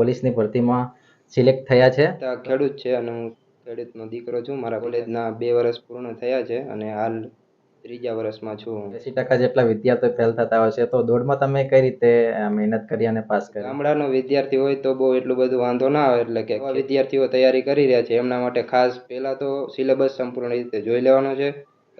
પોલીસની ભરતીમાં સિલેક્ટ થયા છે. ખેડૂત છે અને હું ખેડૂતનો દીકરો છું. મારા કોલેજના બે વર્ષ પૂર્ણ થયા છે અને હાલ ત્રીજા વર્ષમાં છું એસી ટકા જેટલા વિદ્યાર્થીઓ ફેલ થતા હોય છે તો દોડમાં તમે કઈ રીતે મહેનત કરી અને પાસ કરી ગામડાનો વિદ્યાર્થી હોય તો બહુ એટલું બધું વાંધો ના આવે એટલે કે વિદ્યાર્થીઓ તૈયારી કરી રહ્યા છે. એમના માટે ખાસ પહેલા તો સિલેબસ સંપૂર્ણ રીતે જોઈ લેવાનો છે.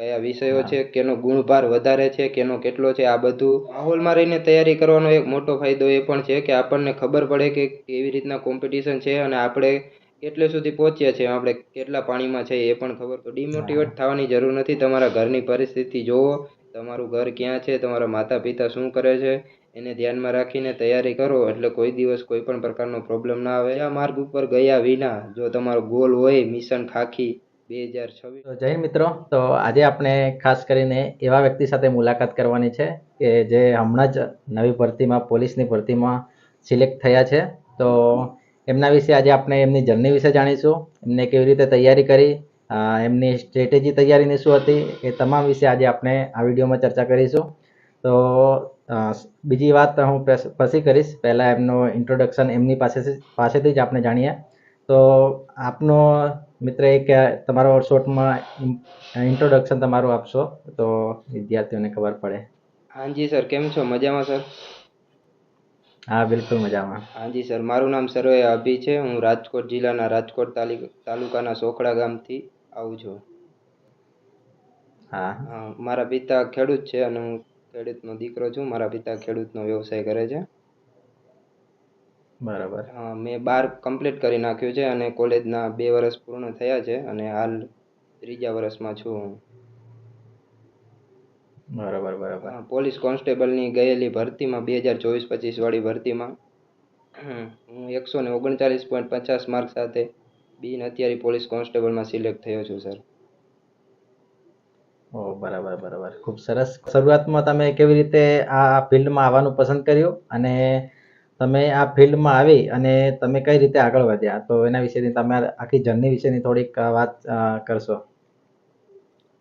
કયા વિષયો છે કેનો ગુણભાર વધારે છે કેનો કેટલો છે આ બધું માહોલમાં રહીને તૈયારી કરવાનો એક મોટો ફાયદો એ પણ છે કે આપણને ખબર પડે કે કેવી રીતના કોમ્પિટિશન છે અને આપણે કેટલે સુધી પહોંચ્યા છે આપણે કેટલા પાણીમાં છે એ પણ ખબર. તો ડિમોટિવેટ થવાની જરૂર નથી. તમારા ઘરની પરિસ્થિતિ જોવો તમારું ઘર ક્યાં છે તમારા માતા પિતા શું કરે છે એને ધ્યાનમાં રાખીને તૈયારી કરો એટલે કોઈ દિવસ કોઈ પણ પ્રકારનો પ્રોબ્લેમ ના આવે. આ માર્ગ ઉપર ગયા વિના જો તમારો ગોલ હોય મિશન ખાખી બે હજાર છવ્વીસ. જય મિત્રો. તો આજે આપણે ખાસ કરીને એવા વ્યક્તિ સાથે મુલાકાત કરવાની છે કે જે હમણાં જ નવી ભરતીમાં, પોલીસની ભરતીમાં સિલેક્ટ થયા છે. તો એમના વિશે આજે આપણે એમની જર્ની વિશે જાણીશું. એમને કેવી રીતે તૈયારી કરી એમની સ્ટ્રેટેજી તૈયારીની શું હતી એ તમામ વિશે આજે આપણે આ વિડીયોમાં ચર્ચા કરીશું. તો બીજી વાત હું પછી કરીશ. પહેલાં એમનું ઇન્ટ્રોડક્શન એમની પાસેથી પાસેથી જ આપણે જાણીએ. તો આપનો મિત્ર એક તમારો શોર્ટમાં ઇન્ટ્રોડક્શન તમારું આપશો તો વિદ્યાર્થીઓને ખબર પડે. હાજી સર કેમ છો? મજામાં સર? હા બિલકુલ મજામાં. હાજી સર મારું નામ સરોયા અભી છે. હું રાજકોટ જિલ્લાના રાજકોટ તાલી- તાલુકાના સોખડા ગામથી આવું છું. હા મારા પિતા ખેડૂત છે અને હું ખેડૂતનો દીકરો છું. મારા પિતા ખેડૂતનો વ્યવસાય કરે છે. બરાબર. મેં બાર કમ્પ્લીટ કરી નાખ્યું છે અને કોલેજના બે વર્ષ પૂર્ણ થયા છે અને હાલ ત્રીજા વર્ષમાં છું હું. બરાબર બરાબર. પોલીસ કોન્સ્ટેબલની ગયેલી ભરતીમાં બે હજાર ચોવીસ પચીસ વાળી ભરતીમાં હું એકસો ને ઓગણચાલીસ પોઈન્ટ પચાસ માર્ક સાથે બિન અત્યારે પોલીસ કોન્સ્ટેબલમાં સિલેક્ટ થયો છું સર. ઓ બરાબર બરાબર. ખૂબ સરસ. શરૂઆતમાં તમે કેવી રીતે આ ફિલ્ડમાં આવવાનું પસંદ કર્યું અને તમે આ ફિલ્ડમાં આવી અને તમે કઈ રીતે આગળ વધ્યા? તો એના વિશેની તમે આખી જર્ની વિશેની થોડીક વાત કરશો.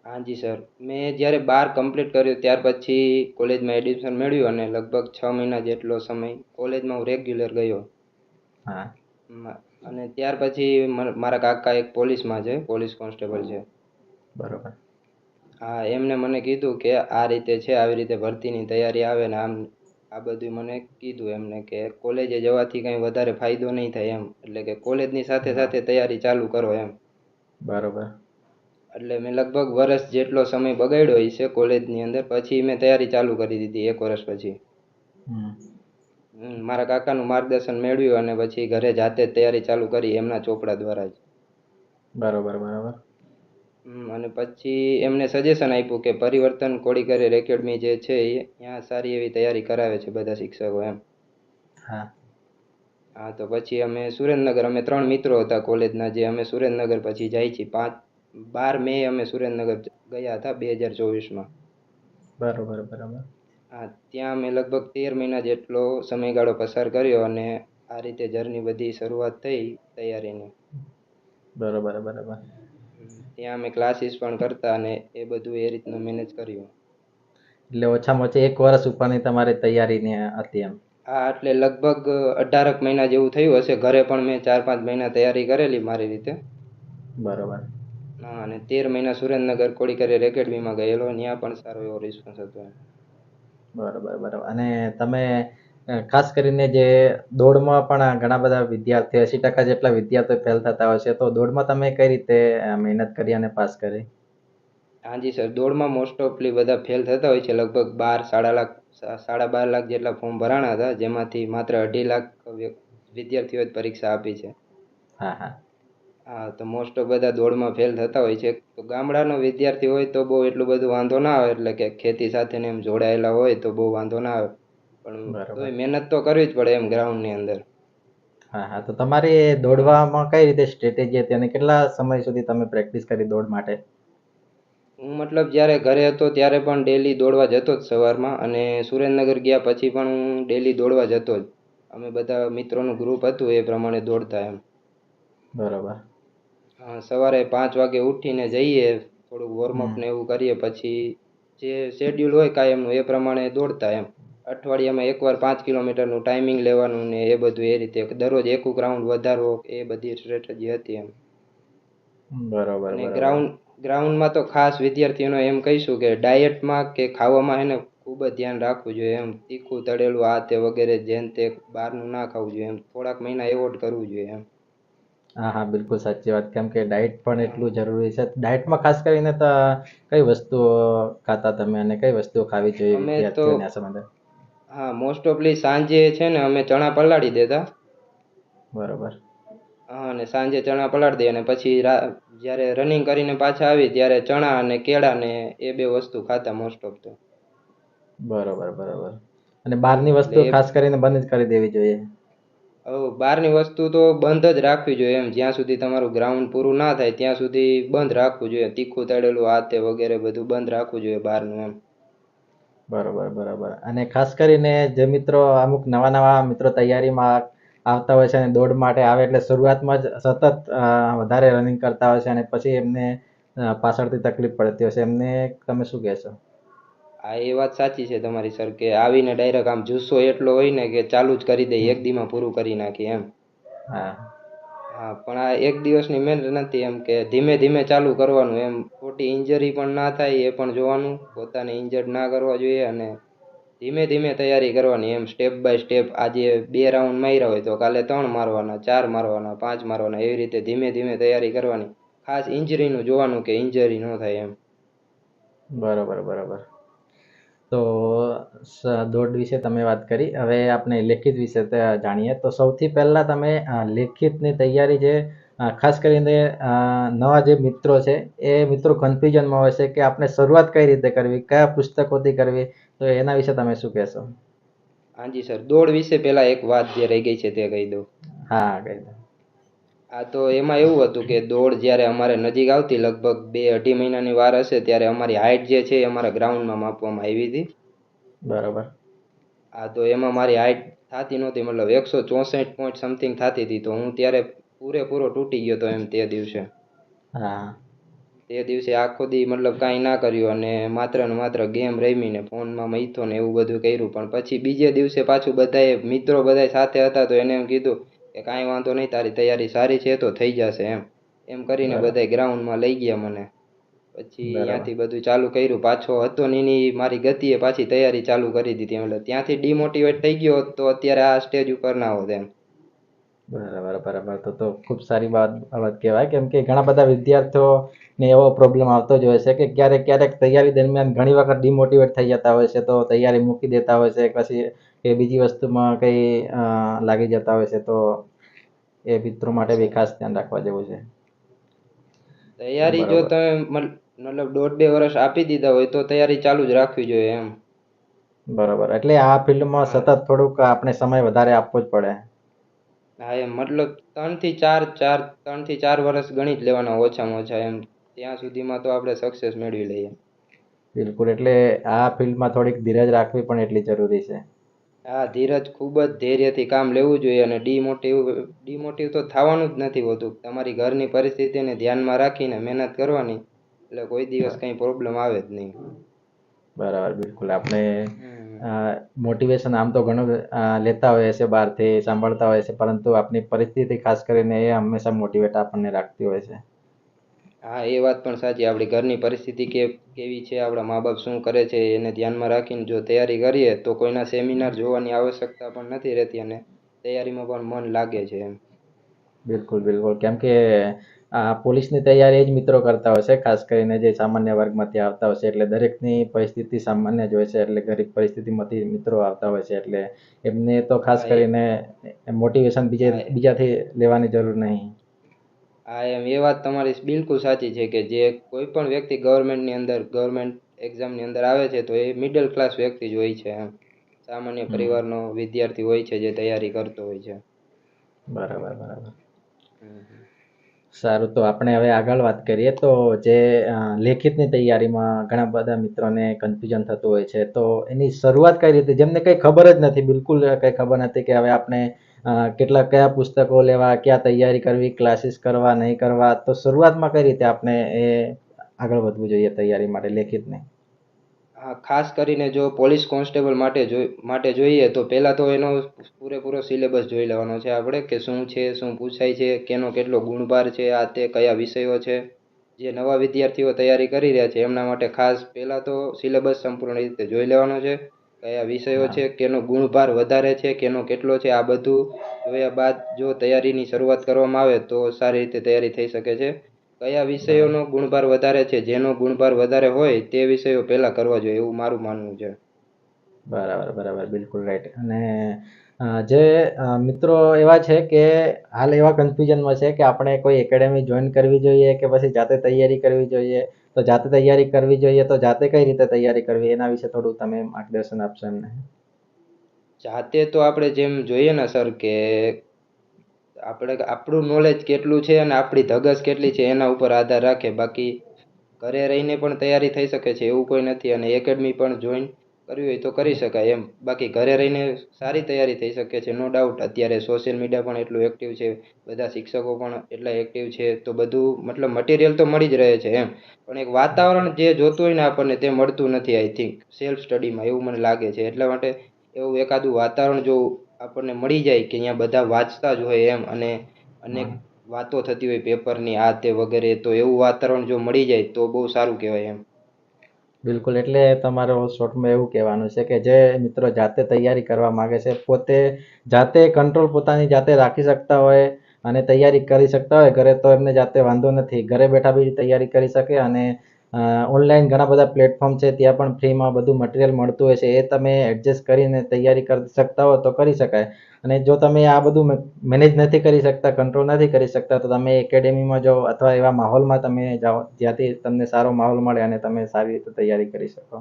હાજી સર. મેં જ્યારે બાર કમ્પ્લીટ કર્યું ત્યાર પછી કોલેજમાં એડમિશન મેળવ્યું અને લગભગ છ મહિના જેટલો સમય કોલેજમાં હું રેગ્યુલર ગયો. હા. અને ત્યાર પછી મારા કાકા એક પોલીસમાં છે પોલીસ કોન્સ્ટેબલ છે. બરાબર. હા એમને મને કીધું કે આ રીતે છે આવી રીતે ભરતીની તૈયારી આવે ને આમ આ બધું મને કીધું એમને કે કોલેજે જવાથી કંઈ વધારે ફાયદો નહીં થાય એમ. એટલે કે કોલેજની સાથે સાથે તૈયારી ચાલુ કરો એમ. બરાબર. એટલે મેં લગભગ વર્ષ જેટલો સમય બગાડ્યો છે કોલેજની અંદર પછી મેં તૈયારી ચાલુ કરી દીધી એક વર્ષ પછી. મારા કાકાનું માર્ગદર્શન મેળવ્યું અને પછી ઘરે જાતે જ તૈયારી ચાલુ કરી એમના ચોપડા દ્વારા જ. બરાબર બરાબર. અને પછી એમને સજેશન આપ્યું કે પરિવર્તન કોડી કરિયર એકેડમી જે છે એ ત્યાં સારી એવી તૈયારી કરાવે છે બધા શિક્ષકો એમ. હા. હા તો પછી અમે સુરેન્દ્રનગર અમે ત્રણ મિત્રો હતા કોલેજના જે અમે સુરેન્દ્રનગર પછી જાય છીએ. પાંચ બાર મે અમે સુરેન્દ્રનગર ગયા હતા બે હજાર ચોવીસમાં. બરાબર બરાબર. હા ત્યાં અમે લગભગ તેર મહિના જેટલો સમયગાળો પસાર કર્યો અને આ રીતે જર્ની બધી શરૂઆત થઈ તૈયારીની. બરાબર બરાબર. ત્યાં અમે ક્લાસીસ પણ કરતા અને એ બધું એ રીતનું મેનેજ કર્યું. એટલે ઓછામાં ઓછી એક વર્ષ ઉપરની તમારી તૈયારીની હતી એમ? હા એટલે લગભગ અઢારક મહિના જેવું થયું હશે. ઘરે પણ મેં ચાર પાંચ મહિના તૈયારી કરેલી મારી રીતે. બરાબર. હા અને તેર મહિના સુરેન્દ્રનગર કોડી કરિયર એકેડમીમાં ગયેલો ત્યાં પણ સારો એવો રિસ્પોન્સ હતો. બરાબર બરાબર. અને તમે ખાસ કરીને જે દોડમાં પણ ઘણા બધા વિદ્યાર્થીઓ એસી ટકા જેટલા વિદ્યાર્થીઓ ફેલ થતા હોય છે તો દોડમાં તમે કઈ રીતે મહેનત કરી અને પાસ કરી? હાજી સર દોડમાં મોસ્ટ ઓફલી બધા ફેલ થતા હોય છે લગભગ બાર સાડા લાખ સાડા બાર લાખ જેટલા ફોર્મ ભરાણા હતા જેમાંથી માત્ર અઢી લાખ વિદ્યાર્થીઓ વિદ્યાર્થીઓએ જ પરીક્ષા આપી છે. હા હા. હા તો મોસ્ટ ઓફ બધા દોડમાં ફેલ થતા હોય છે. તો ગામડાનો વિદ્યાર્થી હોય તો બહુ એટલું બધું વાંધો ના આવે એટલે કે ખેતી સાથે ને એમ જોડાયેલા હોય તો બહુ વાંધો ના આવે. પણ મહેનત તો કરવી જ પડે એમ ગ્રાઉન્ડની અંદર. હા હા તો તમારી દોડવામાં કઈ રીતે સ્ટ્રેટેજી હતી અને કેટલા સમય સુધી તમે પ્રેક્ટિસ કરી દોડ માટે? હું મતલબ જ્યારે ઘરે હતો ત્યારે પણ ડેલી દોડવા જતો જ સવારમાં અને સુરેન્દ્રનગર ગયા પછી પણ હું ડેલી દોડવા જતો જ. અમે બધા મિત્રોનું ગ્રુપ હતું એ પ્રમાણે દોડતા એમ. બરાબર. હા, સવારે પાંચ વાગે ઉઠીને જઈએ થોડુંક વોર્મઅપ ને એવું કરીએ પછી જે શેડ્યુલ હોય કાયમનું એ પ્રમાણે દોડતા એમ. અઠવાડિયામાં એકવાર પાંચ કિલોમીટરનું ટાઈમિંગ લેવાનું ને એ બધું એ રીતે દરરોજ એકુક ગ્રાઉન્ડ વધારવો એ બધી સ્ટ્રેટેજી હતી એમ. બરાબર અને ગ્રાઉન્ડ ગ્રાઉન્ડમાં તો ખાસ વિદ્યાર્થીઓનો એમ કહીશું કે ડાયટમાં કે ખાવામાં એને ખૂબ જ ધ્યાન રાખવું જોઈએ એમ. તીખું તળેલું આ તે વગેરે જેમ તે બહારનું ના ખાવું જોઈએ એમ. થોડાક મહિના એવોર્ડ કરવું જોઈએ એમ. હા હા બિલકુલ સાચી વાત. કેમ કે ડાયટ પણ એટલું જરૂરી છે. ડાયટમાં ખાસ કરીને તો કઈ વસ્તુઓ ખાતા તમે અને કઈ વસ્તુઓ ખાવી જોઈએ અમે તો- હા મોસ્ટ ઓફલી સાંજે છે ને અમે ચણા પલાળી દેતા. બરોબર. હા અને સાંજે ચણા પલાળી દઈએ અને પછી જ્યારે રનિંગ કરીને પાછા આવી ત્યારે ચણા અને કેળા ને એ બે વસ્તુ ખાતા મોસ્ટ ઓફ તો. બરોબર બરોબર. અને બહારની વસ્તુ ખાસ કરીને બંધ જ કરી દેવી જોઈએ. હવે બહારની વસ્તુ તો બંધ જ રાખવી જોઈએ એમ. જ્યાં સુધી તમારું ગ્રાઉન્ડ પૂરું ના થાય ત્યાં સુધી બંધ રાખવું જોઈએ. તીખું તળેલું હાથે વગેરે બધું બંધ રાખવું જોઈએ બહારનું એમ. બરોબર બરોબર. અને ખાસ કરીને જે મિત્રો અમુક નવા નવા મિત્રો તૈયારીમાં આવતા હોય છે અને દોડ માટે આવે એટલે શરૂઆતમાં જ સતત વધારે રનિંગ કરતા હોય છે અને પછી એમને પાછળથી તકલીફ પડતી હોય છે. એમને તમે શું કહેશો? હા એ વાત સાચી છે તમારી સર કે આવીને ડાયરેક્ટ આમ જુસ્સો એટલો હોય ને કે ચાલુ જ કરી દે એક દીમાં પૂરું કરી નાખીએ એમ. હા. હા, પણ આ એક દિવસની મહેનત નથી એમ કે ધીમે ધીમે ચાલુ કરવાનું. એમ ખોટી ઇન્જરી પણ ના થાય એ પણ જોવાનું, પોતાને ઇન્જર્ડ ના કરવા જોઈએ અને ધીમે ધીમે તૈયારી કરવાની. એમ સ્ટેપ બાય સ્ટેપ આજે બે રાઉન્ડ માર્યા હોય તો કાલે ત્રણ મારવાના, ચાર મારવાના, પાંચ મારવાના, એવી રીતે ધીમે ધીમે તૈયારી કરવાની. ખાસ ઇન્જરીનું જોવાનું કે ઇન્જરી ન થાય એમ. બરાબર, બરોબર. તો દોડ વિશે તમે વાત કરી. હવે આપણે લેખિત વિશે જાણીએ. તો સૌથી પહેલાં તમે લેખિતની તૈયારી છે ખાસ કરીને નવા જે મિત્રો છે એ મિત્રો કન્ફ્યુઝનમાં હોય છે કે આપણે શરૂઆત કઈ રીતે કરવી કયા પુસ્તકોથી કરવી તો એના વિશે તમે શું કહેશો? હાજી સર. દોડ વિશે પહેલાં એક વાત જે રહી ગઈ છે તે કહી દઉં. હા કહી દો. આ તો એમાં એવું હતું કે દોડ જ્યારે અમારે નજીક આવતી લગભગ બે અઢી મહિનાની વાર હશે ત્યારે અમારી હાઇટ જે છે એ અમારા ગ્રાઉન્ડમાં માપવામાં આવી હતી. બરાબર. આ તો એમાં મારી હાઇટ થતી નહોતી મતલબ એકસો ચોસઠ પોઈન્ટ સમથિંગ થતી હતી તો હું ત્યારે પૂરેપૂરો તૂટી ગયો હતો એમ તે દિવસે. હા. તે દિવસે આખો દી મતલબ કાંઈ ના કર્યું અને માત્ર ને માત્ર ગેમ રમીને ફોનમાં મૈથો ને એવું બધું કર્યું. પણ પછી બીજે દિવસે પાછું બધાએ મિત્રો બધાય સાથે હતા તો એને એમ કીધું કે કાંઈ વાંધો નહીં તારી તૈયારી સારી છે તો થઈ જશે એમ. એમ કરીને બધા ગ્રાઉન્ડમાં લઈ ગયા મને. પછી ત્યાંથી બધું ચાલુ કર્યું. પાછો હતો ને એની મારી ગતિએ પાછી તૈયારી ચાલુ કરી દીધી. એટલે ત્યાંથી ડિમોટિવેટ થઈ ગયો તો અત્યારે આ સ્ટેજ ઉપર ના હોત એમ. બરાબર બરાબર. તો તો ખૂબ સારી વાત વાત કહેવાય. કેમ કે ઘણા બધા વિદ્યાર્થીઓને એવો પ્રોબ્લેમ આવતો જ હોય છે કે ક્યારેક ક્યારેક તૈયારી દરમિયાન ઘણી વખત ડિમોટિવેટ થઈ જતા હોય છે તો તૈયારી મૂકી દેતા હોય છે. પછી એ બીજી વસ્તુમાં કંઈ લાગી જતા હોય છે તો એ મિત્રો માટે બી ખાસ ધ્યાન રાખવા જેવું છે. તૈયારી જો તમે મતલબ દોઢ બે વર્ષ આપી દીધા હોય તો તૈયારી ચાલુ જ રાખવી જોઈએ એમ. બરાબર. એટલે આ ફિલ્ડમાં સતત થોડુંક આપણે સમય વધારે આપવો જ પડે. હા એમ મતલબ ત્રણથી ચાર ચાર ત્રણથી ચાર વર્ષ ગણી જ લેવાના ઓછામાં ઓછા એમ. ત્યાં સુધીમાં તો આપણે સક્સેસ મેળવી લઈએ. બિલકુલ. એટલે આ ફિલ્ડમાં થોડીક ધીરજ રાખવી પણ એટલી જરૂરી છે. હા ધીરજ ખૂબ જ ધૈર્યથી કામ લેવું જોઈએ અને ડીમોટિવ ડીમોટિવ તો થવાનું જ નથી હોતું. તમારી ઘરની પરિસ્થિતિને ધ્યાનમાં રાખીને મહેનત કરવાની એટલે કોઈ દિવસ કંઈ પ્રોબ્લેમ આવે જ નહીં. બરાબર બિલકુલ. આપણે મોટિવેશન આમ તો ઘણું લેતા હોઈએ છે બહારથી સાંભળતા હોઈએ છે પરંતુ આપણી પરિસ્થિતિ ખાસ કરીને એ હંમેશા મોટિવેટ આપણને રાખતી હોય છે. હા એ વાત પણ સાચી. આપણી ઘરની પરિસ્થિતિ કે કેવી છે આપણા મા બાપ શું કરે છે એને ધ્યાનમાં રાખીને જો તૈયારી કરીએ તો કોઈના સેમિનાર જોવાની આવશ્યકતા પણ નથી રહેતી અને તૈયારીમાં પણ મન લાગે છે એમ. બિલકુલ બિલકુલ. કેમ કે આ પોલીસની તૈયારી એ જ મિત્રો કરતા હોય છે ખાસ કરીને જે સામાન્ય વર્ગમાંથી આવતા હોય છે. એટલે દરેકની પરિસ્થિતિ સામાન્ય જ હોય છે એટલે ગરીબ પરિસ્થિતિમાંથી મિત્રો આવતા હોય છે. એટલે એમને તો ખાસ કરીને મોટિવેશન બીજા બીજાથી લેવાની જરૂર નહીં. હા એમ એ વાત તમારી બિલકુલ સાચી છે કે જે કોઈ પણ વ્યક્તિ ગવર્મેન્ટની અંદર ગવર્મેન્ટ એક્ઝામની અંદર આવે છે તો એ મિડલ ક્લાસ વ્યક્તિ જ હોય છે એમ. સામાન્ય પરિવારનો વિદ્યાર્થી હોય છે જે તૈયારી કરતો હોય છે. બરાબર બરાબર. સારું તો આપણે હવે આગળ વાત કરીએ તો જે લેખિતની તૈયારીમાં ઘણા બધા મિત્રોને કન્ફ્યુઝન થતું હોય છે તો એની શરૂઆત કઈ રીતે? જેમને કંઈ ખબર જ નથી બિલકુલ કંઈ ખબર નથી કે હવે આપણે કેટલા કયા પુસ્તકો લેવા, ક્યાં તૈયારી કરવી ક્લાસીસ કરવા, નહીં કરવા, તો શરૂઆતમાં કઈ રીતે આપણે એ આગળ વધવું જોઈએ તૈયારી માટે, લેખિતને? ખાસ કરીને જો પોલીસ કોન્સ્ટેબલ માટે જોઈ માટે જોઈએ, તો પહેલાં તો એનો પૂરેપૂરો સિલેબસ જોઈ લેવાનો છે આપણે, કે શું છે, શું પૂછાય છે, કેનો કેટલો ગુણભાર છે, આ તે કયા વિષયો છે, જે નવા વિદ્યાર્થીઓ તૈયારી કરી રહ્યા છે, એમના માટે ખાસ પહેલાં તો સિલેબસ સંપૂર્ણ રીતે જોઈ લેવાનો છે. કયા વિષયો છે કેનો ગુણભાર વધારે છે કેનો કેટલો છે આ બધું જોયા બાદ જો તૈયારીની શરૂઆત કરવામાં આવે તો સારી રીતે તૈયારી થઈ શકે છે. કયા વિષયોનો ગુણભાર વધારે છે જેનો ગુણભાર વધારે હોય તે વિષયો પહેલાં કરવા જોઈએ એવું મારું માનવું છે. બરાબર બરાબર બિલકુલ રાઈટ અને જે મિત્રો એવા છે કે હાલ એવા કન્ફ્યુઝનમાં છે કે આપણે કોઈ એકેડેમી જોઈન કરવી જોઈએ કે પછી જાતે તૈયારી કરવી જોઈએ? તો જાતે તૈયારી કરવી જોઈએ તો જાતે કઈ રીતે તૈયારી કરવી? એના વિશે થોડું તમે માર્ગદર્શન આપશો એમને. જાતે તો આપણે જેમ જોઈએ ને સર કે આપણે આપણું નોલેજ કેટલું છે અને આપણી ધગસ કેટલી છે એના ઉપર આધાર રાખે. બાકી ઘરે રહીને પણ તૈયારી થઈ શકે છે એવું કોઈ નથી અને એકેડમી પણ જોઈન કરવી હોય તો કરી શકાય એમ. બાકી ઘરે રહીને સારી તૈયારી થઈ શકે છે નો ડાઉટ અત્યારે સોશિયલ મીડિયા પણ એટલું એક્ટિવ છે, બધા શિક્ષકો પણ એટલા એક્ટિવ છે, તો બધું મતલબ મટીરિયલ તો મળી જ રહે છે એમ. પણ એક વાતાવરણ જે જોતું હોય ને આપણને તે મળતું નથી આઈ થિંક સેલ્ફ સ્ટડીમાં એવું મને લાગે છે. એટલા માટે એવું એકાદું વાતાવરણ જો આપણને મળી જાય કે અહીંયા બધા વાંચતા જ હોય એમ અને અનેક વાતો થતી હોય પેપરની આ તે વગેરે, તો એવું વાતાવરણ જો મળી જાય તો બહુ સારું કહેવાય એમ. બિલકુલ, એટલે તમારો શોર્ટમાં એવું કહેવાનું છે કે જે મિત્રો જાતે તૈયારી કરવા માગે છે, પોતે જાતે કંટ્રોલ પોતાની જાતે રાખી શકતા હોય અને તૈયારી કરી શકતા હોય, ઘરે તો એમને જાતે વાંધો નથી. ઘરે બેઠા બી તૈયારી કરી શકે અને ઓનલાઈન ઘણા બધા પ્લેટફોર્મ છે ત્યાં પણ ફ્રીમાં બધું મટીરિયલ મળતું હોય છે એ તમે એડજસ્ટ કરીને તૈયારી કરી શકતા હો તો કરી શકાય. અને જો તમે આ બધું મેનેજ નથી કરી શકતા કંટ્રોલ નથી કરી શકતા તો તમે એકેડેમીમાં જાઓ અથવા એવા માહોલમાં તમે જાઓ જ્યાંથી તમને સારો માહોલ મળે અને તમે સારી રીતે તૈયારી કરી શકો.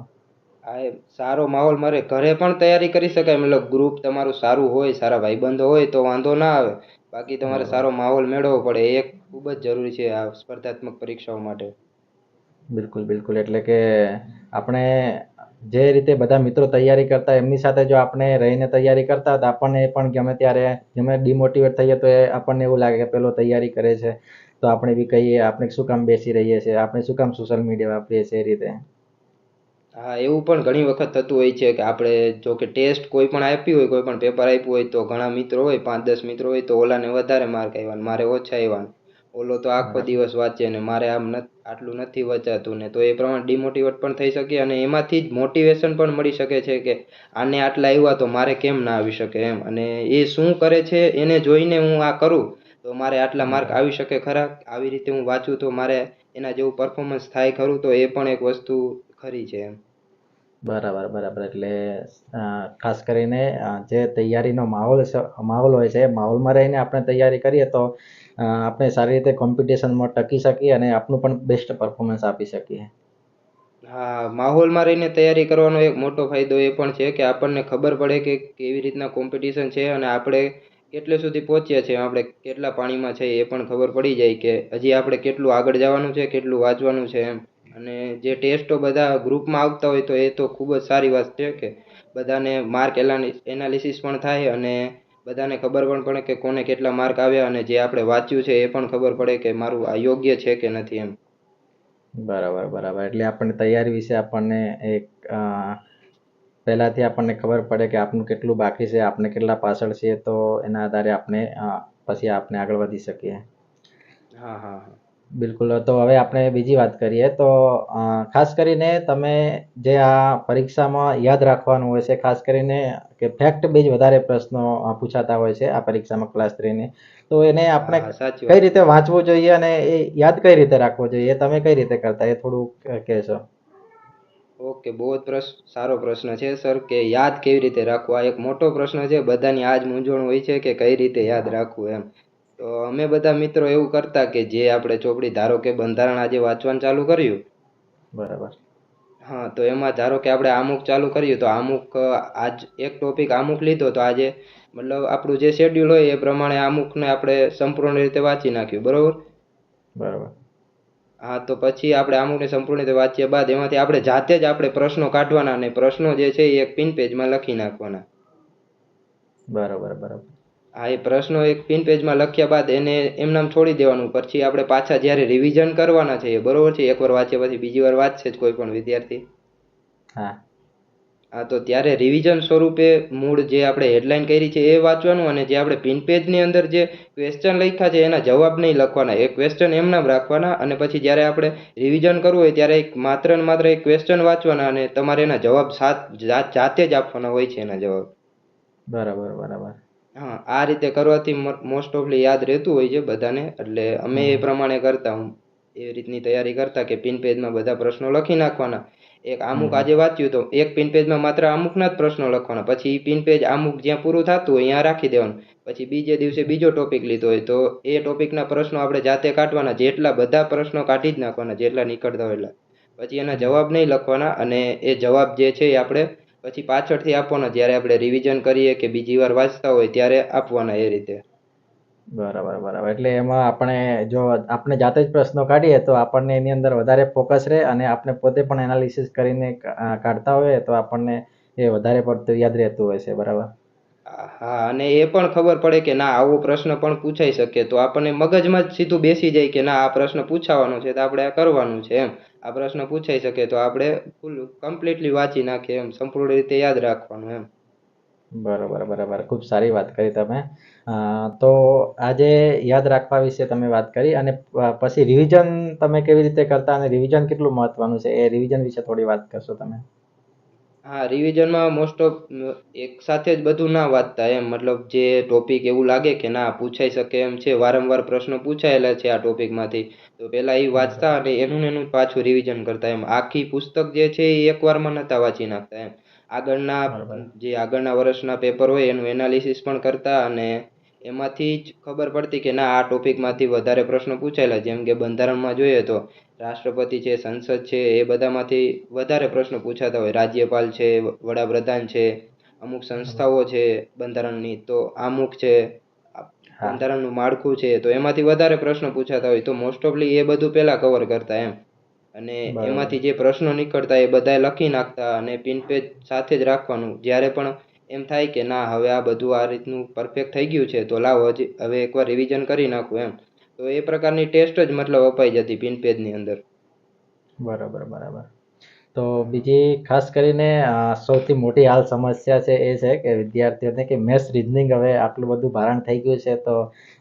આ સારો માહોલ મળે. ઘરે પણ તૈયારી કરી શકાય. મતલબ ગ્રુપ તમારું સારું હોય સારા ભાઈબંધો હોય તો વાંધો ના આવે. બાકી તમારે સારો માહોલ મેળવવો પડે. એ ખૂબ જ જરૂરી છે આ સ્પર્ધાત્મક પરીક્ષાઓ માટે. બિલકુલ બિલકુલ. એટલે કે આપણે જે રીતે બધા મિત્રો તૈયારી કરતા એમની સાથે જો આપણે રહીને તૈયારી કરતા તો આપણને પણ ગમે ત્યારે ગમે ડિમોટિવેટ થઈએ તો એ આપણને એવું લાગે કે પેલો તૈયારી કરે છે. તો આપણે બી કહીએ આપણે શું કામ બેસી રહીએ છીએ? આપણે શું કામ સોશિયલ મીડિયા વાપરીએ છીએ એ રીતે? હા એવું પણ ઘણી વખત થતું હોય છે કે આપણે જો કે ટેસ્ટ કોઈ પણ આપી હોય કોઈ પણ પેપર આપ્યું હોય તો ઘણા મિત્રો હોય પાંચ દસ મિત્રો હોય તો ઓલાને વધારે માર્ક આવ્યા મારે ઓછા આવ્યા ઓલો તો આખો દિવસ વાંચે ને મારે આમ નથ- આટલું નથી વચાતું ને તો એ પ્રમાણે ડિમોટિવેટ પણ થઈ શકે અને એમાંથી જ મોટિવેશન પણ મળી શકે છે કે આને આટલા આવ્યા તો મારે કેમ ના આવી શકે એમ. અને એ શું કરે છે એને જોઈને હું આ કરું તો મારે આટલા માર્ક આવી શકે ખરા? આવી રીતે હું વાંચું તો મારે એના જેવું પરફોર્મન્સ થાય ખરું? તો એ પણ એક વસ્તુ ખરી છે એમ. બરાબર બરાબર. એટલે ખાસ કરીને જે તૈયારીનો માહોલ માહોલ હોય છે, માહોલમાં રહીને આપણે તૈયારી કરીએ તો આપણે સારી રીતે કોમ્પિટિશનમાં ટકી શકીએ અને આપણું પણ બેસ્ટ પરફોર્મન્સ આપી શકીએ. હા, માહોલમાં રહીને તૈયારી કરવાનો એક મોટો ફાયદો એ પણ છે કે આપણને ખબર પડે કે કેવી રીતના કોમ્પિટિશન છે અને આપણે કેટલે સુધી પહોંચ્યા છે આપણે કેટલા પાણીમાં છે એ પણ ખબર પડી જાય કે હજી આપણે કેટલું આગળ જવાનું છે, કેટલું વાંચવાનું છે એમ. અને જે ટેસ્ટો બધા ગ્રુપમાં આવતા હોય તો એ તો ખૂબ જ સારી વાત છે કે બધાને માર્ક એનાલિસિસ પણ થાય અને બધાને ખબર પણ પડે કે કોને કેટલા માર્ક આવ્યા અને જે આપણે વાંચ્યું છે એ પણ ખબર પડે કે મારું આ યોગ્ય છે કે નથી એમ. બરાબર બરાબર. એટલે આપણને તૈયારી વિશે આપણને એક પહેલાંથી આપણને ખબર પડે કે આપણું કેટલું બાકી છે આપણે કેટલા પાછળ છીએ તો એના આધારે આપણે પછી આપણે આગળ વધી શકીએ. હા હા હા. બિલકુલ. તો હવે આપણે બીજી વાત કરીએ તો ખાસ કરીને તમે જે આ પરીક્ષામાં યાદ રાખવાનું હોય છે ખાસ કરીને કે ફેક્ટ બેઝ વધારે પ્રશ્નો પૂછાતા હોય છે આ પરીક્ષામાં ક્લાસ થ્રીની તો એને આપણે કઈ રીતે વાંચવું જોઈએ અને એ યાદ કઈ રીતે રાખવો જોઈએ તમે કઈ રીતે કરતા એ થોડું કહેશો. ઓકે બહુ જ પ્રશ્ન સારો પ્રશ્ન છે સર કે યાદ કેવી રીતે રાખવું? આ એક મોટો પ્રશ્ન છે બધાની આજ મૂંઝવણ હોય છે કે કઈ રીતે યાદ રાખવું એમ. તો અમે બધા મિત્રો એવું કરતા કે જે આપણે ચોપડી ધારો કે બંધારણ આજે વાંચવાનું ચાલુ કર્યું. બરાબર. હા તો એમાં ધારો કે આપણે આમુક ચાલુ કર્યું તો આમુક આજ એક ટોપિક આમુક લીધો તો આજે મતલબ આપણું જે શેડ્યુલ હોય એ પ્રમાણે આમુકને આપણે સંપૂર્ણ રીતે વાંચી નાખ્યું બરોબર? બરાબર. હા તો પછી આપણે અમુકને સંપૂર્ણ રીતે વાંચ્યા બાદ એમાંથી આપણે જાતે જ આપણે પ્રશ્નો કાઢવાના અને પ્રશ્નો જે છે એ એક પિન પેજમાં લખી નાખવાના. બરાબર બરાબર. હા એ પ્રશ્નો એક પિન પેજમાં લખ્યા બાદ એને એમનામ છોડી દેવાનું. પછી આપણે પાછા જ્યારે રિવિઝન કરવાના છે બરોબર છે? એકવાર વાંચ્યા પછી બીજી વાર વાંચશે જ કોઈ પણ વિદ્યાર્થી. હા. હા તો ત્યારે રિવિઝન સ્વરૂપે મૂળ જે આપણે હેડલાઇન કરી છે એ વાંચવાનું અને જે આપણે પિન પેજની અંદર જે ક્વેશ્ચન લખ્યા છે એના જવાબ નહીં લખવાના. એ ક્વેશ્ચન એમનામ રાખવાના અને પછી જ્યારે આપણે રિવિઝન કરવું હોય ત્યારે એક માત્ર ને માત્ર એક ક્વેશ્ચન વાંચવાના અને તમારે એના જવાબ જાતે જ આપવાના હોય છે એના જવાબ. બરાબર બરાબર. હા આ રીતે કરવાથી મોસ્ટ ઓફલી યાદ રહેતું હોય છે બધાને. એટલે અમે એ પ્રમાણે કરતા હું એ રીતની તૈયારી કરતા કે પિન પેજમાં બધા પ્રશ્નો લખી નાખવાના. એક અમુક આજે વાંચ્યું તો એક પિન પેજમાં માત્ર અમુકના જ પ્રશ્નો લખવાના. પછી પિન પેજ અમુક જ્યાં પૂરું થતું હોય ત્યાં રાખી દેવાનું. પછી બીજે દિવસે બીજો ટોપિક લીધો હોય તો એ ટોપિકના પ્રશ્નો આપણે જાતે કાઢવાના. જેટલા બધા પ્રશ્નો કાઢી જ નાખવાના જેટલા નીકળતા હોય એટલા. પછી એના જવાબ નહીં લખવાના અને એ જવાબ જે છે એ આપણે પછી પાછળથી આપવાનો જ્યારે આપણે રિવિઝન કરીએ કે બીજી વાર વાંચતા હોય ત્યારે આપવાના એ રીતે. બરાબર બરાબર. એટલે એમાં આપણે જો આપણે જાતે જ પ્રશ્નો કાઢીએ તો આપણને એની અંદર વધારે ફોકસ રહે અને આપણે પોતે પણ એનાલિસિસ કરીને કાઢતા હોઈએ તો આપણને એ વધારે પડતું યાદ રહેતું હોય છે બરાબર? હા અને એ પણ ખબર પડે કે ના આવો પ્રશ્ન પણ પૂછાઈ શકે. તો આપણને મગજમાં જ સીધું બેસી જાય કે ના આ પ્રશ્ન પૂછાવાનો છે તો આપણે આ કરવાનું છે એમ. આ પ્રશ્ન પૂછાઈ શકે તો આપણે ફૂલ કમ્પ્લીટલી વાંચી નાખીએ એમ, સંપૂર્ણ રીતે યાદ રાખવાનું એમ. બરોબર, બરાબર. ખૂબ સારી વાત કરી તમે. તો આજે યાદ રાખવા વિશે તમે વાત કરી અને પછી રિવિઝન તમે કેવી રીતે કરતા અને રિવિઝન કેટલું મહત્વનું છે? એ રિવિઝન વિશે થોડી વાત કરશો તમે. હા રિવિઝનમાં મોસ્ટ ઓફ એક સાથે જ બધું ના વાંચતા એમ. મતલબ જે ટોપિક એવું લાગે કે ના પૂછાઈ શકે એમ છે વારંવાર પ્રશ્નો પૂછાયેલા છે આ ટોપિકમાંથી તો પહેલાં એ વાંચતા અને એનું એનું પાછું રિવિઝન કરતા એમ. આખી પુસ્તક જે છે એ એકવારમાં નહોતા વાંચી નાખતા એમ. આગળના જે આગળના વર્ષના પેપર હોય એનું એનાલિસિસ પણ કરતા અને એમાંથી જ ખબર પડતી કે ના આ ટોપિકમાંથી વધારે પ્રશ્નો પૂછાયેલા. જેમ કે બંધારણમાં જોઈએ તો રાષ્ટ્રપતિ છે સંસદ છે એ બધામાંથી વધારે પ્રશ્નો પૂછાતા હોય. રાજ્યપાલ છે વડાપ્રધાન છે અમુક સંસ્થાઓ છે બંધારણની તો અમુક છે બંધારણનું માળખું છે તો એમાંથી વધારે પ્રશ્નો પૂછાતા હોય. તો મોસ્ટ ઓફલી એ બધું પહેલા કવર કરતા એમ. અને એમાંથી જે પ્રશ્નો નીકળતા એ બધા લખી નાખતા અને પિન પેજ સાથે જ રાખવાનું. જ્યારે પણ એમ થાય કે ના હવે આ બધું આ રીતનું પરફેક્ટ થઈ ગયું છે તો લાવો હજી હવે એકવાર રિવિઝન કરી નાખું એમ. તો એ પ્રકારની ટેસ્ટ જ મતલબ અપાઈ જતી પિન પેજની અંદર. બરાબર બરાબર. તો બીજી ખાસ કરીને સૌથી મોટી હાલ સમસ્યા છે એ છે કે વિદ્યાર્થીઓને કે મેથ્સ રિઝનિંગ હવે આટલું બધું ભારણ થઈ ગયું છે તો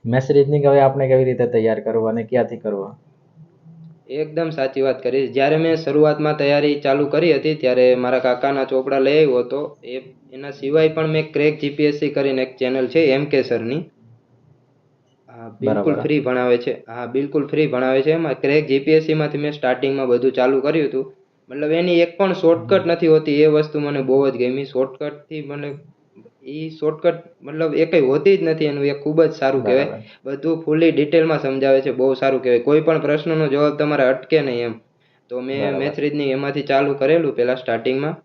મેથ્સ રિઝનિંગ હવે આપણે કેવી રીતે તૈયાર કરવું અને ક્યાંથી કરવું? એકદમ સાચી વાત કરી. જ્યારે મેં શરૂઆતમાં તૈયારી ચાલુ કરી હતી ત્યારે મારા કાકાના ચોપડા લઈ આવ્યો હતો. એ એના સિવાય પણ મેં ક્રેક જીપીએસસી કરીને એક ચેનલ છે એમ કે સરની હા બિલકુલ ફ્રી ભણાવે છે. હા બિલકુલ ફ્રી ભણાવે છે. એમાં ક્રેક જીપીએસસી માંથી મેં સ્ટાર્ટિંગમાં બધું ચાલુ કર્યું હતું. મતલબ એની એક પણ શોર્ટકટ નથી હોતી. એ વસ્તુ મને બહુ જ ગમી. શોર્ટકટથી મને એ શોર્ટકટ મતલબ એ કંઈ હોતી જ નથી. એનું એ ખૂબ જ સારું કહેવાય. બધું ફૂલી ડિટેલમાં સમજાવે છે. બહુ સારું કહેવાય. કોઈ પણ પ્રશ્નનો જવાબ તમારે અટકે નહીં એમ. તો મેં. રીઝનિંગ એમાંથી ચાલુ કરેલું પહેલા સ્ટાર્ટિંગમાં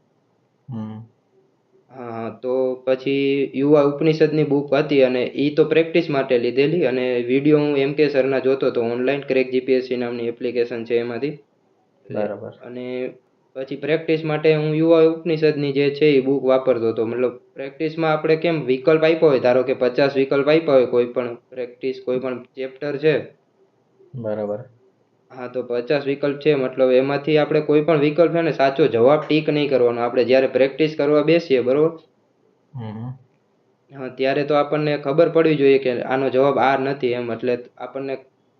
હા તો પછી યુવા ઉપનિષદની બુક હતી અને એ તો પ્રેક્ટિસ માટે લીધેલી અને વીડિયો હું એમ કે સરના જોતો હતો. ઓનલાઈન ક્રેક જીપીએસસી નામની એપ્લિકેશન છે એમાંથી. બરાબર. અને પછી પ્રેક્ટિસ માટે હું યુવા ઉપનિષદની જે છે એ બુક વાપરતો હતો. મતલબ પ્રેક્ટિસમાં આપણે કેમ વિકલ્પ આપ્યો હોય? ધારો કે પચાસ વિકલ્પ આપ્યા હોય કોઈ પણ પ્રેક્ટિસ કોઈ પણ ચેપ્ટર છે. બરાબર. હા તો પચાસ વિકલ્પ છે મતલબ એમાંથી આપણે કોઈ પણ વિકલ્પ છે ને સાચો જવાબ ટીક નહીં કરવાનો. આપણે જ્યારે પ્રેક્ટિસ કરવા બેસીએ બરોબર? હા ત્યારે તો આપણને ખબર પડવી જોઈએ કે આનો જવાબ આ નથી એમ એટલે આપણને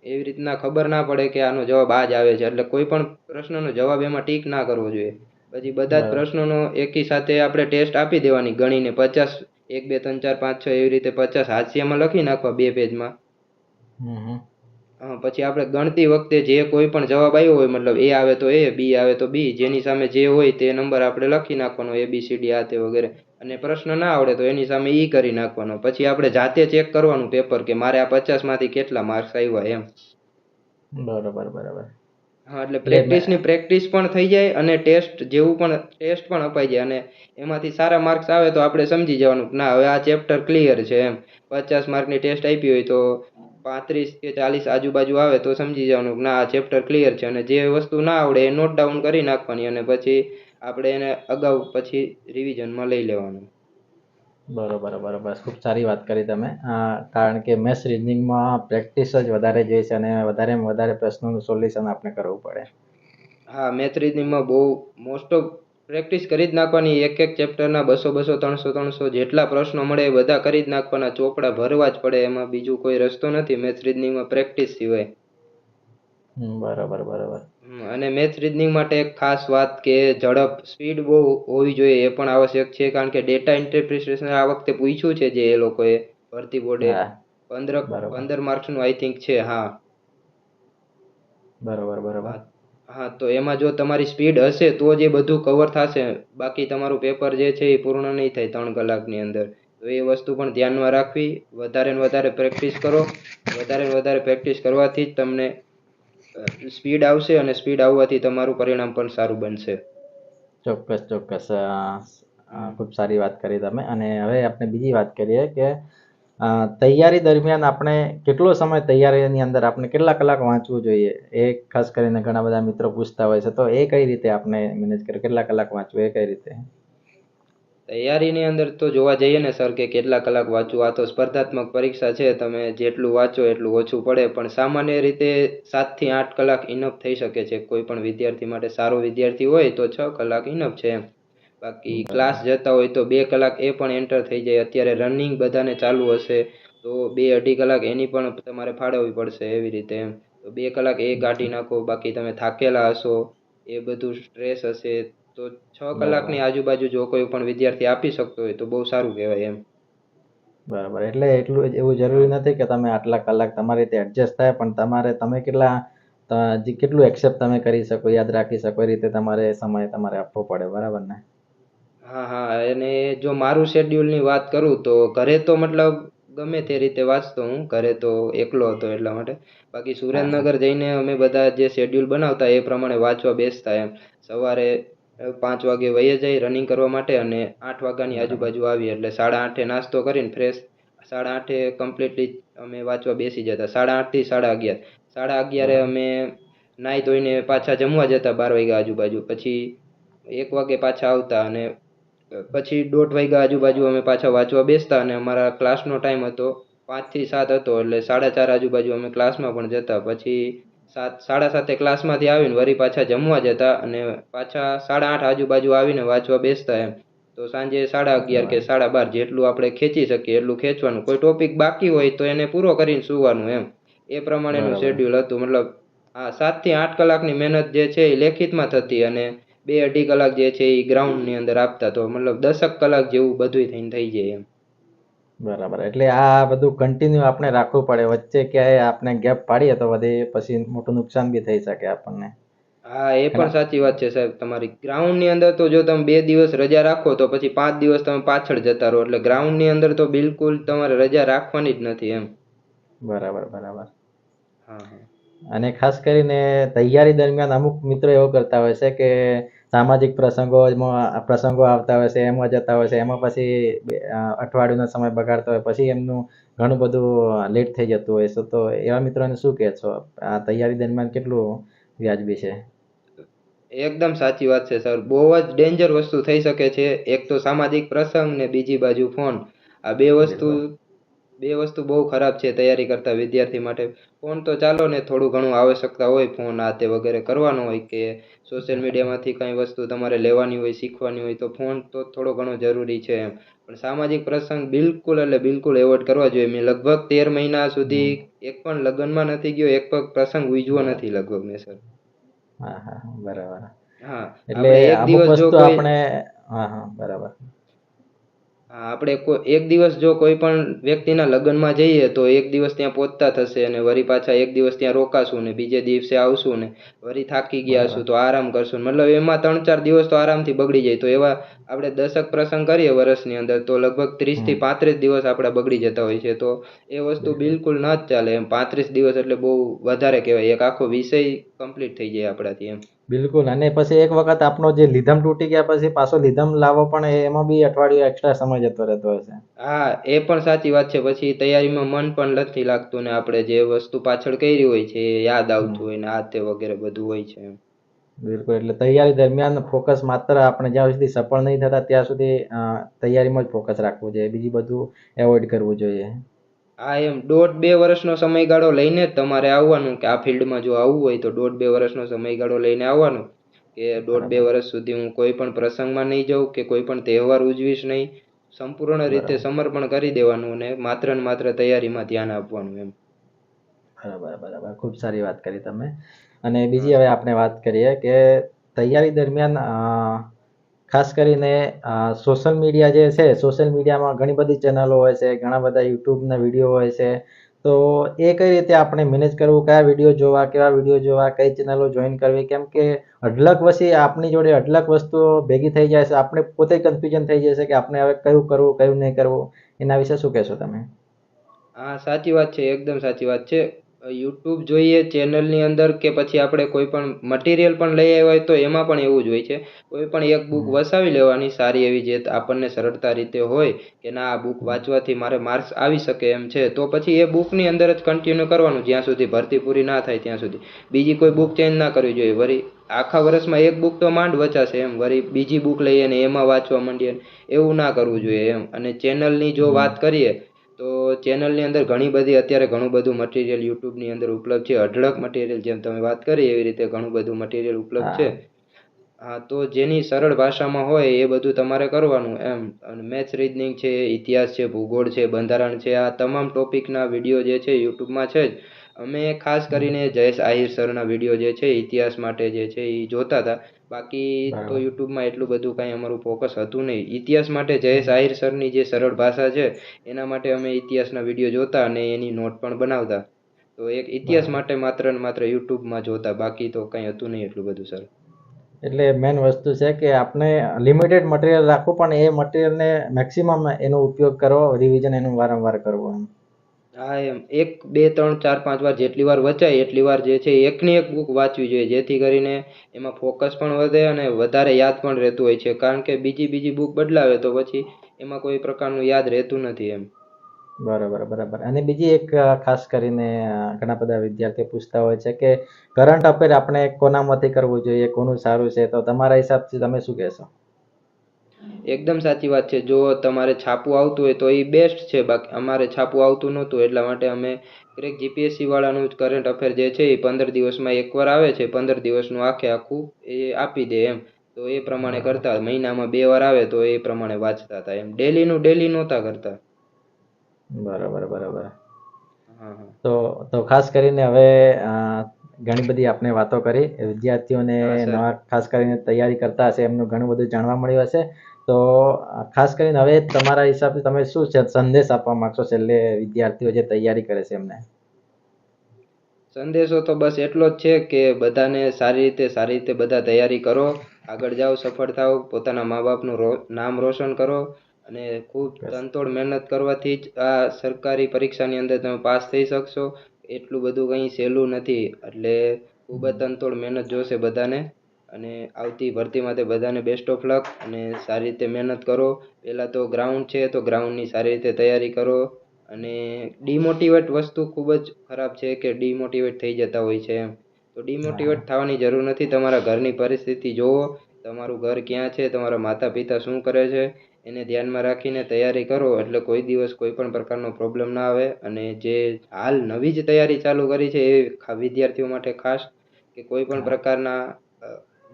એવી રીતના ખબર ના પડે કે આનો જવાબ આ જ આવે છે. એટલે કોઈ પણ પ્રશ્નનો જવાબ એમાં ટીક ના કરવો જોઈએ. પછી બધા જ પ્રશ્નોનો એકી સાથે આપણે ટેસ્ટ આપી દેવાની ગણીને. પચાસ એક બે ત્રણ ચાર પાંચ છ એવી રીતે પચાસ હાસ્યમાં લખી નાખવા બે પેજમાં. હમ. પછી આપણે ગણતી વખતે જે કોઈ પણ જવાબ આવ્યો હોય મતલબ એ આવે તો એ બી આવે તો બી જેની સામે જે હોય તે નંબર આપણે લખી નાખવાનો એ બી સી ડી આ તે વગેરે. અને પ્રશ્ન ના આવડે તો એની સામે ઈ કરી નાખવાનો. પછી આપણે જાતે ચેક કરવાનું પેપર કે મારે આ પચાસમાંથી કેટલા માર્ક્સ આવ્યા એમ. બરાબર બરાબર. હા એટલે પ્રેક્ટિસની પ્રેક્ટિસ પણ થઈ જાય અને ટેસ્ટ જેવું પણ ટેસ્ટ પણ અપાઈ જાય. અને એમાંથી સારા માર્ક્સ આવે તો આપણે સમજી જવાનું ના હવે આ ચેપ્ટર ક્લિયર છે એમ. પચાસ માર્કની ટેસ્ટ આપી હોય તો પાંત્રીસ કે ચાલીસ આજુબાજુ આવે તો સમજી જવાનું ના આ ચેપ્ટર ક્લિયર છે અને જે વસ્તુ ના આવડે એ નોટ ડાઉન કરી નાખવાની અને પછી આપણે એને અગાઉ પછી રિવિઝનમાં લઈ લેવાનું. બરોબર બરોબર. ખૂબ સારી વાત કરી તમે. કારણ કે મેથ્સ રીઝનિંગમાં પ્રેક્ટિસ જ વધારે જોઈએ છે અને વધારેમાં વધારે પ્રશ્નોનું સોલ્યુશન આપણે કરવું પડે. હા મેથ રીઝનિંગમાં બહુ મોસ્ટ ઓફ પ્રેક્ટિસ કરી જ નાખવાની એક એક ચેપ્ટરના બસો બસો ત્રણસો ત્રણસો જેટલા પ્રશ્નો મળે એ બધા કરી જ નાખવાના. ચોપડા ભરવા જ પડે એમાં બીજું કોઈ રસ્તો નથી મેથ્સ રીઝનિંગમાં પ્રેક્ટિસ સિવાય. બરાબર બરાબર. અને મેથ્સ રીઝનિંગ માટે એક ખાસ વાત કે ઝડપ સ્પીડ બહુ હોવી જોઈએ એ પણ આવશ્યક છે કારણ કે ડેટા ઇન્ટરપ્રિટેશન આ વખતે પૂછ્યું છે જે એ લોકોએ ભરતી બોર્ડે. પંદર. પંદર માર્ક્સનું આઈ થિંક છે હા. બરાબર બરાબર. હા, તો એમાં જો તમારી સ્પીડ હશે, તો જ એ બધું કવર થશે. બાકી તમારું પેપર જે છે એ પૂર્ણ નહીં થાય ત્રણ કલાકની અંદર. તો એ વસ્તુ પણ ધ્યાનમાં રાખવી. વધારે ને વધારે પ્રેક્ટિસ કરો. વધારે ને વધારે પ્રેક્ટિસ કરવાથી જ તમને સ્પીડ આવશે અને સ્પીડ આવવાથી તમારું પરિણામ પણ સારું બનશે. ચોક્કસ ચોક્કસ. ખૂબ સારી વાત કરી તમે. અને હવે આપણે બીજી વાત કરીએ કે તૈયારી દરમિયાન આપણે કેટલો સમય તૈયારીની અંદર આપણે કેટલા કલાક વાંચવું જોઈએ? એ ખાસ કરીને ઘણા બધા મિત્રો પૂછતા હોય છે. તો એ કઈ રીતે આપણે મેનેજ કરીએ? કેટલા કલાક વાંચવું? એ કઈ રીતે? તૈયારીની અંદર તો જોવા જઈએ ને સર કે કેટલા કલાક વાંચવું? આ તો સ્પર્ધાત્મક પરીક્ષા છે. તમે જેટલું વાંચો એટલું ઓછું પડે. પણ સામાન્ય રીતે સાતથી આઠ કલાક ઇનફ થઈ શકે છે. કોઈ પણ વિદ્યાર્થી માટે સારો વિદ્યાર્થી હોય તો છ કલાક ઇનફ છે એમ. બાકી ક્લાસ જતા હોય તો બે કલાક એ પણ એન્ટર થઈ જાય. અત્યારે રનિંગ બધાને ચાલુ હશે તો બે અઢી કલાક એની પણ તમારે ફાળવવી પડશે એવી રીતે એમ. તો બે કલાક એ કાઢી નાખો બાકી તમે થાકેલા હશો એ બધું સ્ટ્રેસ હશે. તો છ કલાકની આજુબાજુ જો કોઈ પણ વિદ્યાર્થી આપી શકતો હોય તો બહુ સારું કહેવાય એમ. બરાબર. એટલે એટલું એવું જરૂરી નથી કે તમે આટલા કલાક તમારી રીતે એડજસ્ટ થાય પણ તમારે તમે કેટલા કેટલું એક્સેપ્ટ તમે કરી શકો યાદ રાખી શકો એ રીતે તમારે સમય તમારે આપવો પડે. બરાબર ને? હા હા અને જો મારું શેડ્યુલની વાત કરું તો ઘરે તો મતલબ ગમે તે રીતે વાંચતો હું. ઘરે તો એકલો હતો એટલા માટે. બાકી સુરેન્દ્રનગર જઈને અમે બધા જે શેડ્યુલ બનાવતા એ પ્રમાણે વાંચવા બેસતા એમ. સવારે પાંચ વાગે વહીએ જઈ રનિંગ કરવા માટે અને આઠ વાગ્યાની આજુબાજુ આવી. એટલે સાડા આઠે નાસ્તો કરીને ફ્રેશ સાડા આઠે કમ્પ્લીટલી અમે વાંચવા બેસી જતા. સાડા આઠથી સાડા અગિયાર. સાડા અગિયારે અમે નાહી ધોઈને પાછા જમવા જતા બાર વાગ્યા આજુબાજુ. પછી એક વાગે પાછા આવતા અને પછી દોઢ વાગ્યા આજુબાજુ અમે પાછા વાંચવા બેસતા અને અમારા ક્લાસનો ટાઈમ હતો પાંચથી સાત હતો એટલે સાડા ચાર આજુબાજુ અમે ક્લાસમાં પણ જતા. પછી સાત સાડા સાતે ક્લાસમાંથી આવીને વળી પાછા જમવા જતા અને પાછા સાડા આઠ આજુબાજુ આવીને વાંચવા બેસતા એમ. તો સાંજે સાડા અગિયાર કે સાડા બાર જેટલું આપણે ખેંચી શકીએ એટલું ખેંચવાનું. કોઈ ટોપિક બાકી હોય તો એને પૂરો કરીને સુવાનું એમ. એ પ્રમાણેનું શેડ્યુલ હતું. મતલબ હા સાતથી આઠ કલાકની મહેનત જે છે એ લેખિતમાં થતી અને બે અઢી કલાક જે છે એ ગ્રાઉન્ડની અંદર આપતા તો મતલબ દસક કલાક જેવું બધું થઈને થઈ જાય એમ. બરાબર એટલે આ બધું કન્ટિન્યુ આપણે રાખવું પડે. વચ્ચે ક્યાંય આપણે ગેપ પાડીએ તો વધે પછી મોટું નુકસાન બી થઈ શકે આપણને. હા એ પણ સાચી વાત છે સાહેબ તમારી. ગ્રાઉન્ડની અંદર તો જો તમે બે દિવસ રજા રાખો તો પછી પાંચ દિવસ તમે પાછળ જતા રહો. એટલે ગ્રાઉન્ડની અંદર તો બિલકુલ તમારે રજા રાખવાની જ નથી એમ. બરાબર બરાબર. હા હા. અને ખાસ કરીને તૈયારી દરમિયાન અમુક મિત્રો એવો કરતા હોય છે કે સામાજિક પ્રસંગોમાં પ્રસંગો આવતા હોય છે એમાં જતા હોય છે એમાં પછી અઠવાડિયાનો સમય બગાડતા હોય પછી એમનું ઘણું બધું લેટ થઈ જતું હોય છે. તો એવા મિત્રોને શું કહે છો? આ તૈયારી દરમિયાન કેટલું વ્યાજબી છે? એકદમ સાચી વાત છે સર. બહુ જ ડેન્જર વસ્તુ થઈ શકે છે. એક તો સામાજિક પ્રસંગ ને બીજી બાજુ ફોન આ બે વસ્તુ બે વસ્તુ બહુ ખરાબ છે તૈયારી કરતા વિદ્યાર્થી માટે. ફોન તો ચાલો ને થોડું ઘણું આવશ્યકતા હોય ફોન આ તે વગેરે કરવાનો હોય કે સોશિયલ મીડિયામાંથી કંઈ વસ્તુ તમારે લેવાની હોય શીખવાની હોય તો ફોન તો થોડો ઘણો જરૂરી છે એમ. પણ સામાજિક પ્રસંગ બિલકુલ એટલે બિલકુલ એવોર્ડ કરવા જોઈએ. મેં લગભગ તેર મહિના સુધી એક પણ લગ્નમાં નથી ગયો એક પણ પ્રસંગ ઉજવો નથી લગભગ મેં સર. હા હા બરાબર. હા એટલે એક દિવસ જો આપણે હા હા બરાબર. આપણે કોઈ એક દિવસ જો કોઈ પણ વ્યક્તિના લગ્નમાં જઈએ તો એક દિવસ ત્યાં પહોંચતા થશે અને વળી પાછા એક દિવસ ત્યાં રોકાશું ને બીજે દિવસે આવશું ને વળી થાકી ગયા છું તો આરામ કરશું મતલબ એમાં ત્રણ ચાર દિવસ તો આરામથી બગડી જાય. તો એવા આપણે દશક પ્રસંગ કરીએ વર્ષની અંદર તો લગભગ ત્રીસથી પાંત્રીસ દિવસ આપણા બગડી જતા હોય છે. તો એ વસ્તુ બિલકુલ ન જ ચાલે. એમ પાંત્રીસ દિવસ એટલે બહુ વધારે કહેવાય. એક આખો વિષય કમ્પ્લીટ થઈ જાય આપણાથી એમ. બિલકુલ. અને પછી એક વખત આપનો જે લીધમ તૂટી ગયા પછી પાછો લીધમ લાવો પણ એમાં બી અઠવાડિયું એક્સ્ટ્રા સમય જતો રહેતો હશે. હા એ પણ સાચી વાત છે. પછી તૈયારીમાં મન પણ નથી લાગતું ને આપણે જે વસ્તુ પાછળ કરી હોય છે એ યાદ આવતું હોય ને આ તે વગેરે બધું હોય છે એમ. બિલકુલ. એટલે તૈયારી દરમિયાન ફોકસ માત્ર આપણે જ્યાં સુધી સફળ નહીં થતા ત્યાં સુધી તૈયારીમાં જ ફોકસ રાખવું જોઈએ. બીજી બધું એવોઇડ કરવું જોઈએ. હા એમ દોઢ બે વર્ષનો સમયગાળો લઈને જ તમારે આવવાનું કે આ ફિલ્ડમાં જો આવવું હોય તો દોઢ બે વર્ષનો સમયગાળો લઈને આવવાનું. કે દોઢ બે વર્ષ સુધી હું કોઈ પણ પ્રસંગમાં નહીં જાઉં કે કોઈ પણ તહેવાર ઉજવીશ નહીં. સંપૂર્ણ રીતે સમર્પણ કરી દેવાનું અને માત્ર ને માત્ર તૈયારીમાં ધ્યાન આપવાનું એમ. બરાબર બરાબર. ખૂબ સારી વાત કરી તમે. અને બીજી હવે આપણે વાત કરીએ કે તૈયારી દરમિયાન ખાસ કરીને સોશિયલ મીડિયા જે છે સોશિયલ મીડિયામાં ઘણી બધી ચેનલો હોય છે, ઘણા બધા યુટ્યુબના વીડિયો હોય છે. તો એ કઈ રીતે આપણે મેનેજ કરવું, કયા વીડિયો જોવા, કેવા વીડિયો જોવા, કઈ ચેનલો જોઈન કરવી? કેમ કે અઢળક વસી આપણી જોડે અઢળક વસ્તુઓ ભેગી થઈ જાય છે. આપણે પોતે કન્ફ્યુઝન થઈ જશે કે આપણે હવે કયું કરવું, કયું નહીં કરવું. એના વિશે શું કહેશો તમે? હા, સાચી વાત છે. એકદમ સાચી વાત છે. યુટ્યુબ જોઈએ ચેનલની અંદર કે પછી આપણે કોઈ પણ મટીરિયલ પણ લઈ આવ્યા હોય તો એમાં પણ એવું જ હોય છે. કોઈ પણ એક બુક વસાવી લેવાની સારી એવી જે આપણને સરળતા રીતે હોય કે ના આ બુક વાંચવાથી મારે માર્ક્સ આવી શકે એમ છે તો પછી એ બુકની અંદર જ કન્ટિન્યુ કરવાનું જ્યાં સુધી ભરતી પૂરી ના થાય ત્યાં સુધી. બીજી કોઈ બુક ચેન્જ ના કરવી જોઈએ. વળી આખા વર્ષમાં એક બુક તો માંડ વચાશે એમ. વળી બીજી બુક લઈએ ને એમાં વાંચવા માંડીએ એવું ના કરવું જોઈએ એમ. અને ચેનલની જો વાત કરીએ તો ચેનલની અંદર ઘણી બધી અત્યારે ઘણું બધું મટીરિયલ યુટ્યુબની અંદર ઉપલબ્ધ છે. અઢળક મટીરિયલ જેમ તમે વાત કરી એવી રીતે ઘણું બધું મટીરિયલ ઉપલબ્ધ છે. હા. તો જેની સરળ ભાષામાં હોય એ બધું તમારે કરવાનું. એમ અને મેથ્સ રીઝનિંગ છે ઇતિહાસ છે ભૂગોળ છે બંધારણ છે આ તમામ ટોપિકના વીડિયો જે છે યુટ્યુબમાં છે જ. અમે ખાસ કરીને જયેશ આહિર સરના વીડિયો જે છે ઇતિહાસ માટે જે છે એ જોતા હતા. બાકી તો યુટ્યુબમાં એટલું બધું કાંઈ અમારું ફોકસ હતું નહીં. ઇતિહાસ માટે જયેશ આહિર સરની જે સરળ ભાષા છે એના માટે અમે ઇતિહાસના વીડિયો જોતા અને એની નોટ પણ બનાવતા. તો એક ઇતિહાસ માટે માત્ર ને માત્ર યુટ્યુબમાં જોતા બાકી તો કાંઈ હતું નહીં એટલું બધું સર એટલે મેઇન વસ્તુ છે કે આપણે લિમિટેડ મટીરિયલ રાખવું પણ એ મટીરિયલને મેક્સિમમ એનો ઉપયોગ કરવો રિવિઝન એનું વારંવાર કરવું એમ. હા, એમ. એક, બે, ત્રણ, ચાર, પાંચ વાર જેટલી વાર વચાય, એટલી વાર જે છે એકની એક બુક વાંચવી જોઈએ. જેથી કરીને એમાં ફોકસ પણ વધે અને વધારે યાદ પણ રહેતું હોય છે. કારણ કે બીજી બીજી બુક બદલાવે તો પછી એમાં કોઈ પ્રકારનું યાદ રહેતું નથી એમ. બરાબર બરાબર. અને બીજી એક ખાસ કરીને ઘણા બધા વિદ્યાર્થીઓ પૂછતા હોય છે કે કરંટ અફેર આપણે કોનામાંથી કરવું જોઈએ, કોનું સારું છે? તો તમારા હિસાબથી તમે શું કહેશો? એકદમ સાચી વાત છે. જો તમારે છાપું આવતું હોય તો એ બેસ્ટ છે. બાકી અમારે છાપું આવતું નહોતું એટલા માટે અમે ક્રેક જીપીએસસી વાળાનું જ કરંટ અફેર જે છે એ પંદર દિવસમાં એકવાર આવે છે. પંદર દિવસનું આખે આખું એ આપી દે એમ. તો એ પ્રમાણે કરતા મહિનામાં બે વાર આવે તો એ પ્રમાણે વાંચતા હતા એમ. ડેલીનું ડેલી નહોતા કરતા. બરાબર બરાબર. તો તો ખાસ કરીને હવે ઘણી બધી આપણે વાતો કરી. વિદ્યાર્થીઓને ખાસ કરીને તૈયારી કરતા હશે એમનું ઘણું બધું જાણવા મળ્યું હશે. તો ખાસ કરીને હવે તમારા હિસાબથી તમે શું છે સંદેશ આપવા માંગશો છેલ્લે વિદ્યાર્થીઓ જે તૈયારી કરે છે એમને? સંદેશો તો બસ એટલો જ છે કે બધાને સારી રીતે સારી રીતે બધા તૈયારી કરો આગળ જાઓ સફળ થાઓ પોતાના મા બાપનું નામ રોશન કરો અને ખૂબ તનતોડ મહેનત કરવાથી જ આ સરકારી પરીક્ષાની અંદર તમે પાસ થઈ શકશો. એટલું બધું કંઈ સહેલું નથી એટલે ખૂબ જ તનતોડ મહેનત જોશે બધાને. અને આવતી ભરતી માટે બધાને બેસ્ટ ઓફ લક અને સારી રીતે મહેનત કરો. પહેલાં તો ગ્રાઉન્ડ છે તો ગ્રાઉન્ડની સારી રીતે તૈયારી કરો. અને ડિમોટિવેટ વસ્તુ ખૂબ જ ખરાબ છે કે ડિમોટિવેટ થઈ જતા હોય છે એમ. તો ડિમોટિવેટ થવાની જરૂર નથી. તમારા ઘરની પરિસ્થિતિ જુઓ તમારું ઘર ક્યાં છે? તમારા માતા પિતા શું કરે છે? એને ધ્યાનમાં રાખીને તૈયારી કરો. એટલે કોઈ દિવસ કોઈ પણ પ્રકારનો પ્રોબ્લેમ ના આવે. અને જે હાલ નવી જ તૈયારી ચાલુ કરી છે એ વિદ્યાર્થીઓ માટે ખાસ કે કોઈ પણ પ્રકારના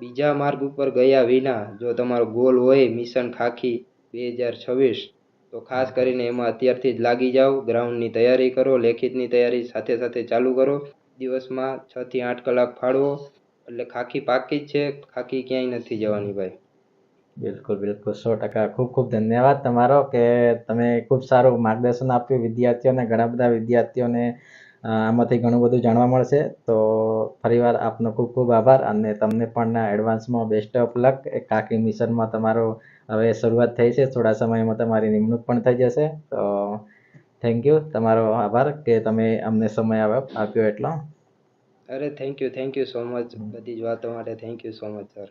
બીજા માર્ગ ઉપર ગયા વિના જો તમારો ગોલ હોય મિશન ખાખી બે હજાર છવ્વીસ, તો ખાસ કરીને એમાં અત્યારથી જ લાગી જાઓ, ગ્રાઉન્ડની તૈયારી કરો, લેખિતની તૈયારી સાથે સાથે ચાલુ કરો. દિવસમાં છ થી આઠ કલાક ફાળવો, એટલે ખાખી પાકી જ છે, ખાખી ક્યાંય નથી જવાની ભાઈ. બિલકુલ બિલકુલ. સો ટકા. ખૂબ ખૂબ ધન્યવાદ તમારો કે તમે ખૂબ સારું માર્ગદર્શન આપ્યું વિદ્યાર્થીઓને, ઘણા બધા વિદ્યાર્થીઓને આમાંથી ઘણું બધું જાણવા મળશે. તો ફરીવાર આપનો ખૂબ ખૂબ આભાર અને તમને પણ એડવાન્સમાં બેસ્ટ ઓફ લક. એ કાકી મિશનમાં તમારો હવે શરૂઆત થઈ છે. થોડા સમયમાં તમારી નિમણૂક પણ થઈ જશે. તો થેન્ક યુ તમારો આભાર કે તમે અમને સમય આપ્યો આપ્યો એટલો. અરે thank you thank you so much બધી જ વાતો માટે thank you so much sir